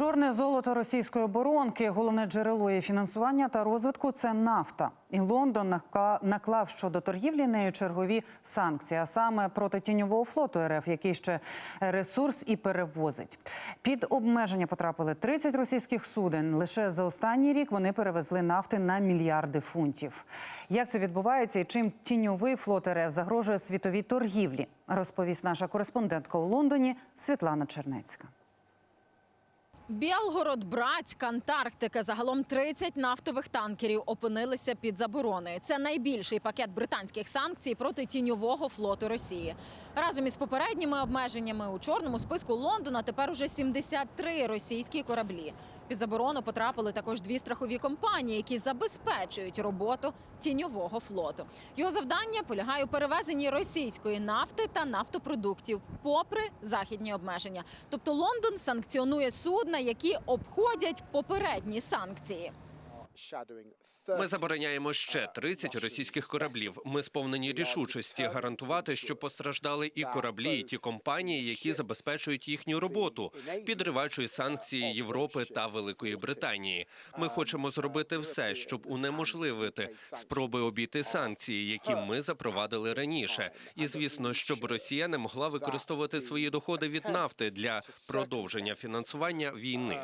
Чорне золото російської оборонки, головне джерело її фінансування та розвитку це нафта. І Лондон накла- наклав щодо торгівлі нею чергові санкції, а саме проти тіньового флоту РФ, який ще ресурс і перевозить. Під обмеження потрапили 30 російських суден. Лише за останній рік вони перевезли нафти на мільярди фунтів. Як це відбувається і чим тіньовий флот РФ загрожує світовій торгівлі? Розповість наша кореспондентка у Лондоні Світлана Чернецька. Білгород, Братськ, Антарктика. Загалом 30 нафтових танкерів опинилися під забороною. Це найбільший пакет британських санкцій проти тіньового флоту Росії. Разом із попередніми обмеженнями у чорному списку Лондона тепер уже 73 російські кораблі. Під заборону потрапили також дві страхові компанії, які забезпечують роботу тіньового флоту. Його завдання полягає у перевезенні російської нафти та нафтопродуктів, попри західні обмеження. Тобто Лондон санкціонує судна, які обходять попередні санкції. Ми забороняємо ще 30 російських кораблів. Ми сповнені рішучості гарантувати, що постраждали і кораблі, і ті компанії, які забезпечують їхню роботу, підриваючи санкції Європи та Великої Британії. Ми хочемо зробити все, щоб унеможливити спроби обійти санкції, які ми запровадили раніше. І звісно, щоб Росія не могла використовувати свої доходи від нафти для продовження фінансування війни.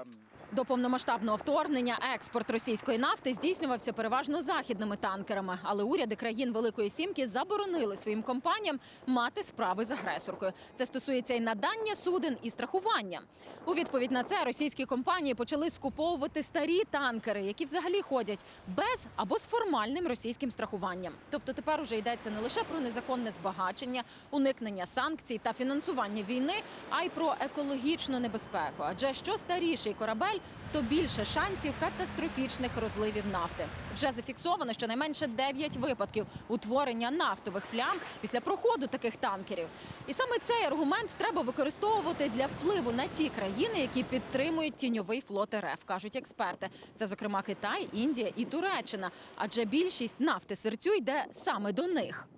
До повномасштабного вторгнення експорт російської нафти здійснювався переважно західними танкерами, але уряди країн Великої Сімки заборонили своїм компаніям мати справи з агресоркою. Це стосується і надання суден, і страхування. У відповідь на це російські компанії почали скуповувати старі танкери, які взагалі ходять без або з формальним російським страхуванням. Тобто тепер уже йдеться не лише про незаконне збагачення, уникнення санкцій та фінансування війни, а й про екологічну небезпеку. Адже що старіший корабель, то більше шансів катастрофічних розливів нафти. Вже зафіксовано щонайменше 9 випадків утворення нафтових плям після проходу таких танкерів. І саме цей аргумент треба використовувати для впливу на ті країни, які підтримують тіньовий флот РФ, кажуть експерти. Це, зокрема, Китай, Індія і Туреччина. Адже більшість нафти серцю йде саме до них.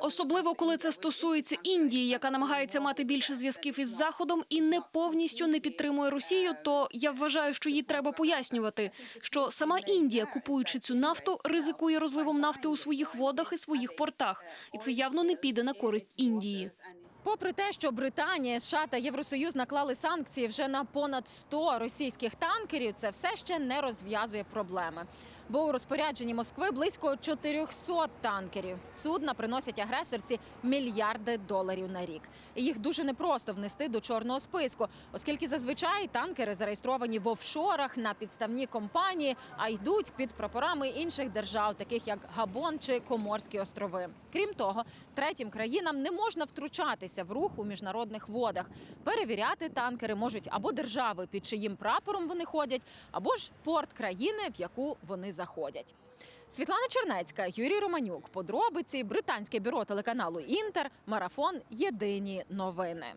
Особливо коли це стосується Індії, яка намагається мати більше зв'язків із заходом і не повністю не підтримує Росію. То я вважаю, що їй треба пояснювати, що сама Індія, купуючи цю нафту, ризикує розливом нафти у своїх водах і своїх портах, і це явно не піде на користь Індії. Попри те, що Британія, США та Євросоюз наклали санкції вже на понад 100 російських танкерів, це все ще не розв'язує проблеми. Бо у розпорядженні Москви близько 400 танкерів. Судна приносять агресорці мільярди доларів на рік. І їх дуже непросто внести до чорного списку, оскільки зазвичай танкери зареєстровані в офшорах на підставні компанії, а йдуть під прапорами інших держав, таких як Габон чи Коморські острови. Крім того, третім країнам не можна втручатися в рух у міжнародних водах. Перевіряти танкери можуть або держави, під чиїм прапором вони ходять, або ж порт країни, в яку вони заходять. Світлана Чернецька, Юрій Романюк. Подробиці британське бюро телеканалу Інтер. Марафон. Єдині новини.